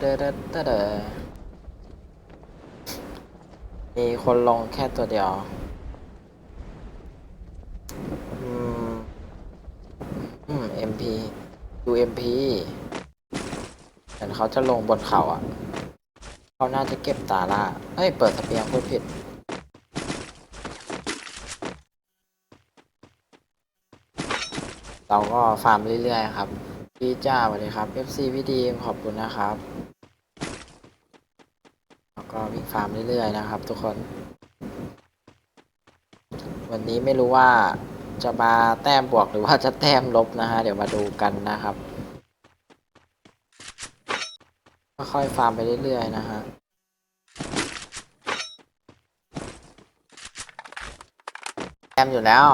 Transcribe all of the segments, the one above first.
เดเดเดเดมีคนลงแค่ตัวเดียวอืมอืม MP UMP เหมือนเขาจะลงบนเขาอะ เขาน่าจะเก็บตาล่าเอ้ย เปิดสเปียงพูดผิดเราก็ฟาร์มเรื่อยๆครับ พี่จ้าสวัสดีครับ FC พี่ดีมขอบคุณนะครับ วิ่งฟาร์มเรื่อยๆนะครับ ทุกคน วันนี้ไม่รู้ว่าจะมาแต้มบวกหรือว่าจะแต้มลบนะฮะเดี๋ยวมาดูกันนะครับค่อยๆฟาร์มไปเรื่อยๆนะฮะแต้มอยู่แล้ว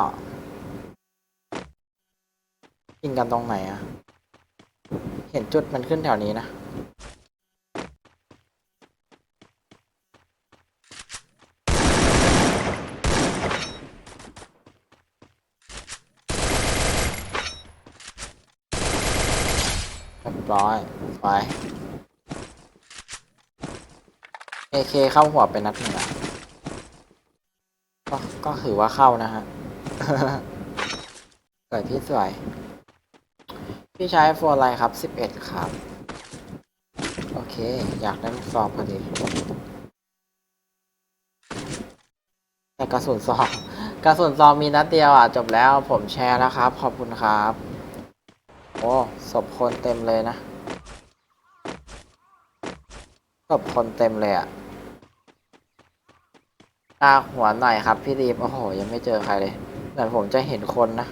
ยิงกันตรงไหนอะเห็นจุดมันขึ้นแถวนี้นะ ร้อยไปเอเคเข้าหัวไปนัดหนึ่งอะก็ก็ถือว่าเข้านะฮะสวยพี่สวย พี่ใช้โฟนอะไรครับ11ครับ โอเค อยากได้ลูกซองพอดีแต่กระสุนซองกระสุนซองมีนัดเดียวอะ จบแล้วผมแชร์แล้วครับ ขอบคุณครับ โอ้ศพคนเต็มเลยนะศพคนเต็มเลยอะตาหัวหน่อยครับ พี่ดีมโอ้โห ยังไม่เจอใครเลยเหมือนผมจะเห็นคนนะ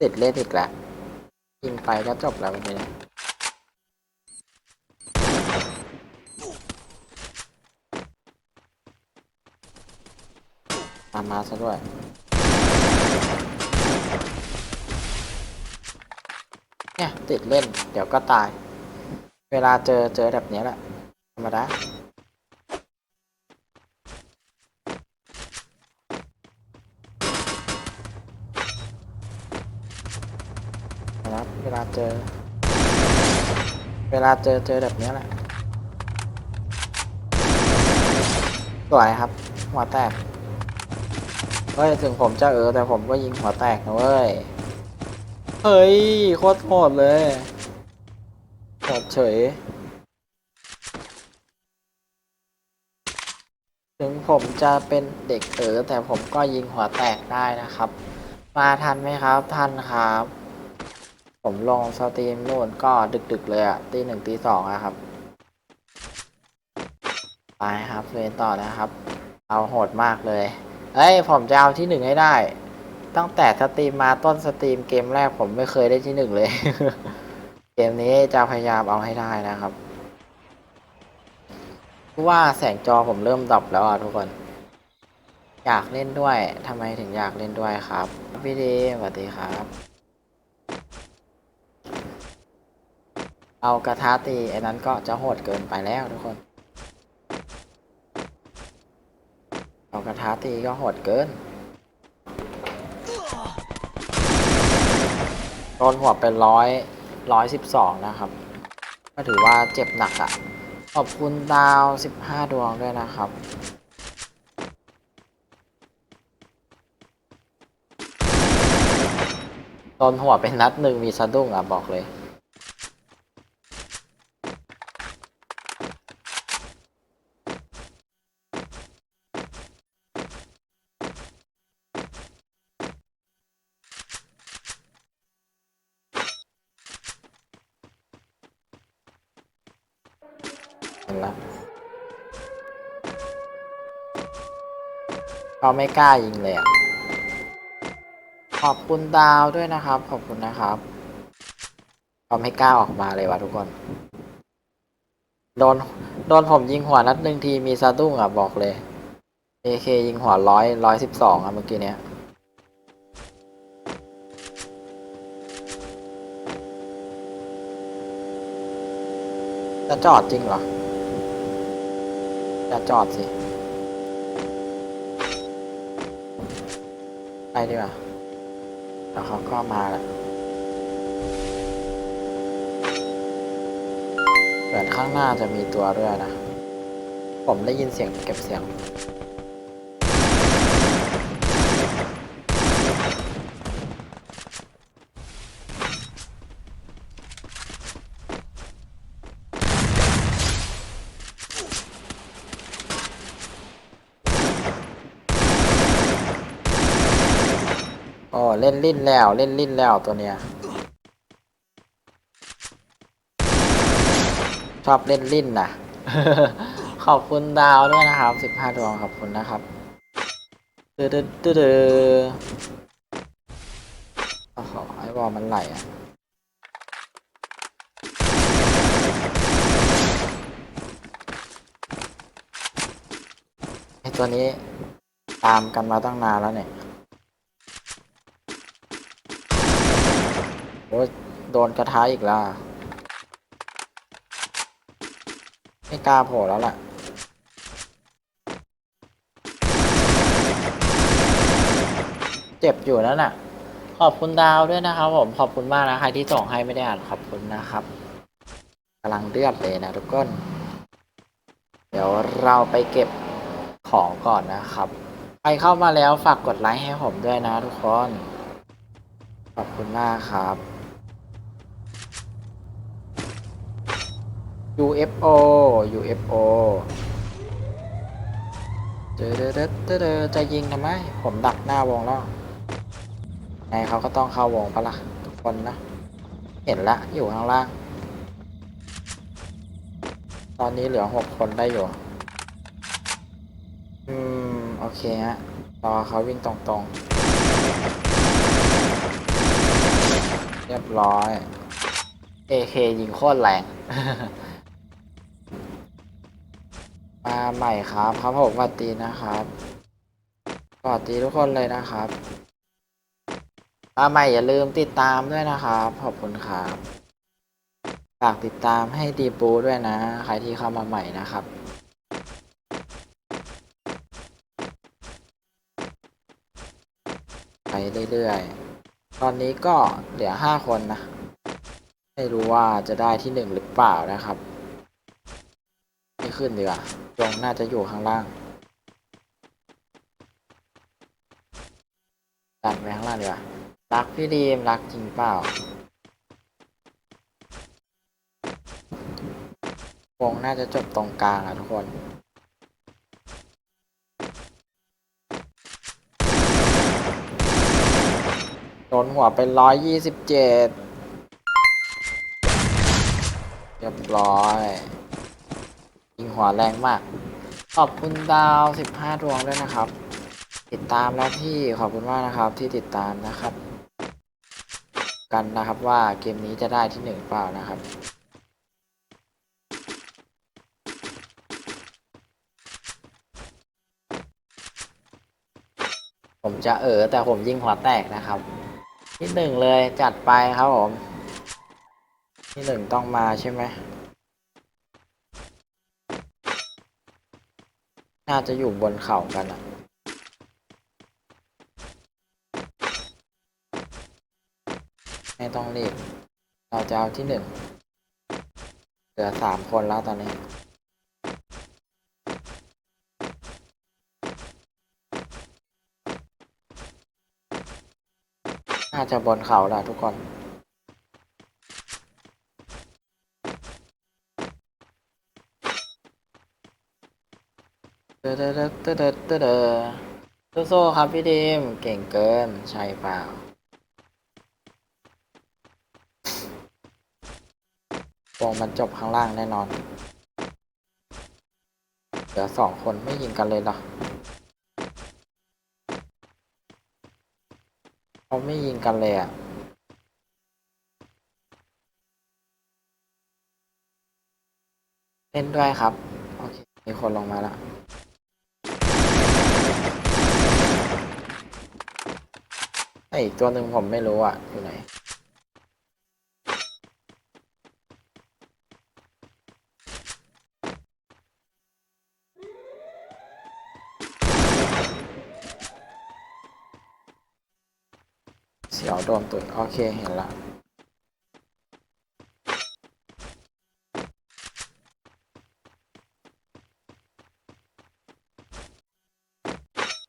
ติดเล่นอีกแล้วยิงไปก็จบแล้ววันนี้ มามาซะด้วย เนี่ย ติดเล่น เดี๋ยวก็ตาย เวลาเจอเจอแบบนี้แหละ ธรรมดาครับเวลาเจอ เวลาเจอเจอแบบนี้แหละสวยครับ หัวแตก เฮ้ยถึงผมจะเออแต่ผมก็ยิงหัวแตกนะเว้ย เฮ้ย โคตรโหดเลยโหดเฉย ถึงผมจะเป็นเด็กเออแต่ผมก็ยิงหัวแตกได้นะครับ มาทันไหมครับ ทันครับ ผมลงสตรีมนู่นก็ดึกๆเลยอะตีหนึ่งตีสองอะครับ ไปครับเรียนต่อนะครับ เอาโหดมากเลย เอ้ยผมจะเอาที่หนึ่งให้ได้ ตั้งแต่สตรีมมาต้นสตรีมเกมแรกผมไม่เคยได้ที่หนึ่งเลย เกมนี้จะพยายามเอาให้ได้นะครับว่าแสงจอผมเริ่มดรอปแล้วอะทุกคน อยากเล่นด้วยทำไมถึงอยากเล่นด้วยครับพี่ดีสวัสดีครับ เอากระทะตีไอ้นั้นก็จะโหดเกินไปแล้วทุกคน เอา กระทะตีก็โหดเกินโดนหัวเป็นร้อยร้อยสิบสองนะครับ ก็ถือว่าเจ็บหนักอะ่ะ ขอบคุณดาวสิบห้าดวงด้วยนะครับโดนหัวเป็นนัดหนึ่งมีสะดุ้งอะบอกเลย เห็นล้วเขาไม่กล้ายิงเลยอะ ขอบคุณดาวด้วยนะครับ ขอบคุณนะครับเขาไม่กล้าออกมาเลยวะทุกคน โดน โดนผมยิงหัวนัดหนึ่งทีมีสะดุ้งอะบอกเลย AK ยิงหัวร้อยร้อยสิบสองอะเมื่อกี้เนี้ยจะจอดจริงเหรอ จะจอดสิ ไปดีกว่าแล้วเขาก็มาแล้วเหมือนข้างหน้าจะมีตัวเรือนะ ผมได้ยินเสียงเก็บเสียง โอ้เล่นลิ้นแล้วเล่นลิ้นแล้วตัวเนี้ยชอบเล่นลิ้นนะขอบคุณดาวด้วยนะครับสิบห้าดวงขอบคุณนะครับดืดดืดดืดโอ้โหไอ้บอลมันไหลอะไอ้ตัวนี้ตามกันมาตั้งนานแล้วเนี่ย โอ้ยโดนกระทะอีกแล้วไม่กล้าโผล่แล้วล่ะเจ็บอยู่นั่นน่ะ ขอบคุณดาวด้วยนะครับผม ขอบคุณมากนะใครที่ส่งให้ไม่ได้อ่านขอบคุณนะครับกำลังเลือดเลยนะทุกคน เดี๋ยวเราไปเก็บของก่อนนะครับ ใครเข้ามาแล้วฝากกดไลค์ให้ผมด้วยนะทุกคน ขอบคุณมากครับ UFO UFO เจอเดเดเดเดจะยิงทำไม ผมดักหน้าวงแล้วไงเขาก็ต้องเข้าวงปะล่ะทุกคนนะ เห็นละอยู่ข้างล่าง ตอนนี้เหลือหกคนได้อยู่ อืม โอเคฮะ รอเขาวิ่งตรงๆ เรียบร้อย AK ยิงโคตรแรง ใหม่ครับ ครับผมสวัสดีนะครับสวัสดีทุกคนเลยนะครับมาใหม่อย่าลืมติดตามด้วยนะครับ ขอบคุณครับฝากติดตามให้ดีปูด้วยนะ ใครที่เข้ามาใหม่นะครับไปเรื่อยๆ ตอนนี้ก็เหลือห้าคนนะ ไม่รู้ว่าจะได้ที่หนึ่งหรือเปล่านะครับ ไม่ขึ้นดีกว่าลงน่าจะอยู่ข้างล่างดันไปข้างล่างดีกว่ารักพี่ดีมรักจริงเปล่าวงน่าจะจบตรงกลางอะทุกคนโดนหัวไปร้อยยี่สิบเจ็ดเรียบร้อย ยิงหัวแรงมาก ขอบคุณดาวสิบห้าดวงด้วยนะครับ ติดตามแล้วพี่ขอบคุณมากนะครับที่ติดตามนะครับ กันนะครับว่าเกมนี้จะได้ที่หนึ่งเปล่านะครับผมจะเออแต่ผมยิงหัวแตกนะครับ ที่หนึ่งเลยจัดไปครับผม ที่หนึ่งต้องมาใช่ไหม น่าจะอยู่บนเขากันอะไม่ต้องรีบ เราจะเอาที่หนึ่ง เหลือสามคนแล้วตอนนี้ น่าจะบนเขาแหละทุกคน เดอเดเดอเดเดอเดอเดอโซ่ครับพี่ดีมเก่งเกิน ใช่เปล่าวงมันจบข้างล่างแน่นอน เหลือสองคนไม่ยิงกันเลยเหรอเขาไม่ยิงกันเลยอะเล่นด้วยครับ โอเค มีคนลงมาแล้ว ไออีกตัวหนึ่งผมไม่รู้อะ อยู่ไหน เสียวโดนตุยโอเค เห็นละ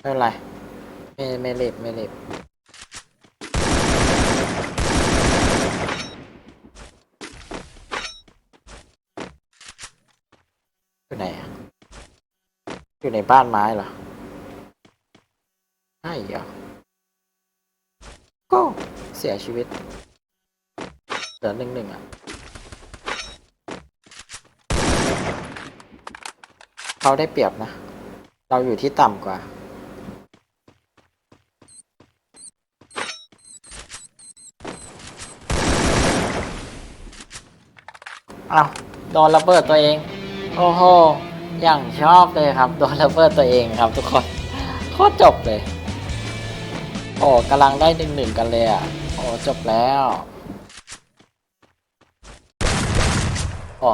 ไม่เป็นไร ไม่ไม่รีบไม่รีบอยู่ไหนอะอยู่ ในบ้านไม้เหรอใช่เหรอก็เสียชีวิตเหลือหนึ่งหนึ่งอะเขาได้เปรียบนะ เราอยู่ที่ต่ำกว่าอ้าวโดนระเบิดตัวเอง โอ้โห อย่างชอบเลยครับ โดนระเบิดตัวเองครับทุกคนโคตรจบเลย โอ้กำลังได้หนึ่งหนึ่งกันเลยอะ โอ้จบแล้ว โอ้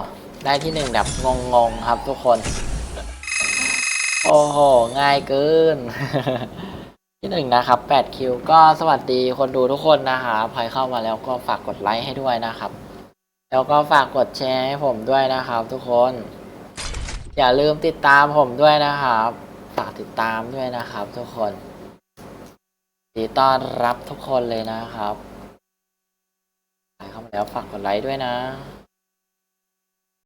ได้ที่หนึ่งแบบงงๆครับทุกคน โอ้โห ง่ายเกิน ที่หนึ่งนะครับ8คิวก็สวัสดีคนดูทุกคนนะครับใครเข้ามาแล้วก็ฝากกดไลค์ให้ด้วยนะครับ แล้วก็ฝากกดแชร์ให้ผมด้วยนะครับทุกคน อย่าลืมติดตามผมด้วยนะครับ ฝากติดตามด้วยนะครับ ทุกคนยินดีต้อนรับทุกคนเลยนะครับใครเข้ามาแล้วฝากกดไลค์ด้วยนะ